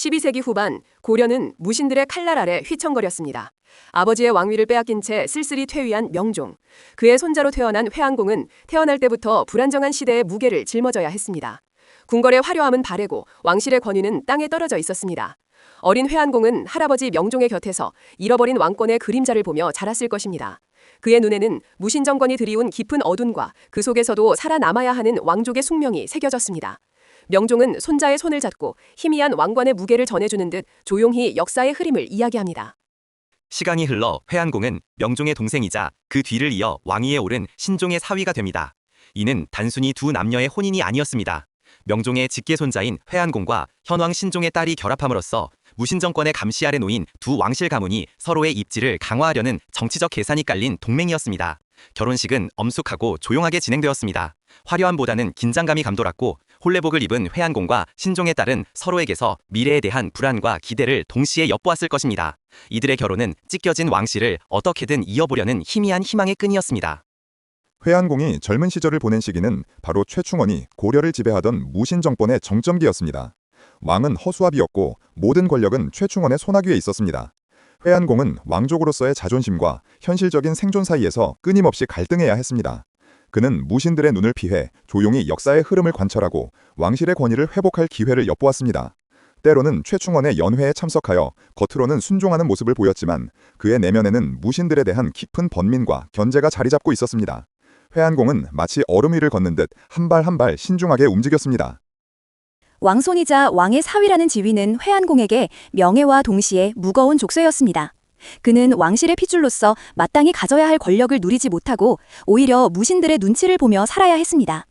12세기 후반 고려는 무신들의 칼날 아래 휘청거렸습니다. 아버지의 왕위를 빼앗긴 채 쓸쓸히 퇴위한 명종. 그의 손자로 태어난 회안공은 태어날 때부터 불안정한 시대의 무게를 짊어져야 했습니다. 궁궐의 화려함은 바래고 왕실의 권위는 땅에 떨어져 있었습니다. 어린 회안공은 할아버지 명종의 곁에서 잃어버린 왕권의 그림자를 보며 자랐을 것입니다. 그의 눈에는 무신 정권이 들이운 깊은 어둠과 그 속에서도 살아남아야 하는 왕족의 숙명이 새겨졌습니다. 명종은 손자의 손을 잡고 희미한 왕관의 무게를 전해주는 듯 조용히 역사의 흐름을 이야기합니다. 시간이 흘러 회안공은 명종의 동생이자 그 뒤를 이어 왕위에 오른 신종의 사위가 됩니다. 이는 단순히 두 남녀의 혼인이 아니었습니다. 명종의 직계 손자인 회안공과 현왕 신종의 딸이 결합함으로써 무신정권의 감시 아래 놓인 두 왕실 가문이 서로의 입지를 강화하려는 정치적 계산이 깔린 동맹이었습니다. 결혼식은 엄숙하고 조용하게 진행되었습니다. 화려함보다는 긴장감이 감돌았고 홀레복을 입은 회안공과 신종의 딸은 서로에게서 미래에 대한 불안과 기대를 동시에 엿보았을 것입니다. 이들의 결혼은 찢겨진 왕실을 어떻게든 이어보려는 희미한 희망의 끈이었습니다. 회안공이 젊은 시절을 보낸 시기는 바로 최충원이 고려를 지배하던 무신 정권의 정점기였습니다. 왕은 허수아비였고 모든 권력은 최충원의 손아귀에 있었습니다. 회안공은 왕족으로서의 자존심과 현실적인 생존 사이에서 끊임없이 갈등해야 했습니다. 그는 무신들의 눈을 피해 조용히 역사의 흐름을 관찰하고 왕실의 권위를 회복할 기회를 엿보았습니다. 때로는 최충원의 연회에 참석하여 겉으로는 순종하는 모습을 보였지만 그의 내면에는 무신들에 대한 깊은 번민과 견제가 자리 잡고 있었습니다. 회안공은 마치 얼음 위를 걷는 듯 한 발 한 발 신중하게 움직였습니다. 왕손이자 왕의 사위라는 지위는 회안공에게 명예와 동시에 무거운 족쇄였습니다. 그는 왕실의 핏줄로서 마땅히 가져야 할 권력을 누리지 못하고 오히려 무신들의 눈치를 보며 살아야 했습니다.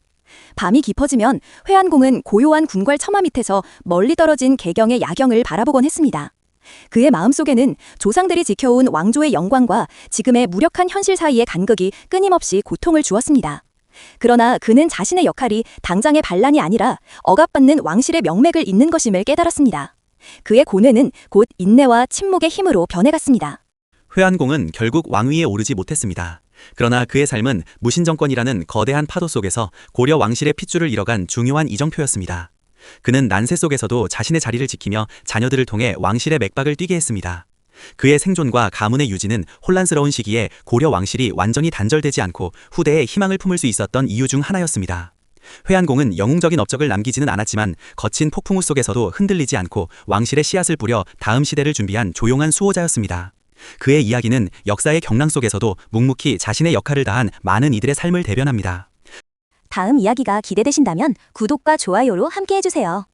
밤이 깊어지면 회안공은 고요한 궁궐 처마 밑에서 멀리 떨어진 개경의 야경을 바라보곤 했습니다. 그의 마음속에는 조상들이 지켜온 왕조의 영광과 지금의 무력한 현실 사이의 간극이 끊임없이 고통을 주었습니다. 그러나 그는 자신의 역할이 당장의 반란이 아니라 억압받는 왕실의 명맥을 잇는 것임을 깨달았습니다. 그의 고뇌는 곧 인내와 침묵의 힘으로 변해갔습니다. 회안공은 결국 왕위에 오르지 못했습니다. 그러나 그의 삶은 무신정권이라는 거대한 파도 속에서 고려 왕실의 핏줄을 잃어간 중요한 이정표였습니다. 그는 난세 속에서도 자신의 자리를 지키며 자녀들을 통해 왕실의 맥박을 뛰게 했습니다. 그의 생존과 가문의 유지는 혼란스러운 시기에 고려 왕실이 완전히 단절되지 않고 후대에 희망을 품을 수 있었던 이유 중 하나였습니다. 회안공은 영웅적인 업적을 남기지는 않았지만 거친 폭풍우 속에서도 흔들리지 않고 왕실의 씨앗을 뿌려 다음 시대를 준비한 조용한 수호자였습니다. 그의 이야기는 역사의 경랑 속에서도 묵묵히 자신의 역할을 다한 많은 이들의 삶을 대변합니다. 다음 이야기가 기대되신다면 구독과 좋아요로 함께 해주세요.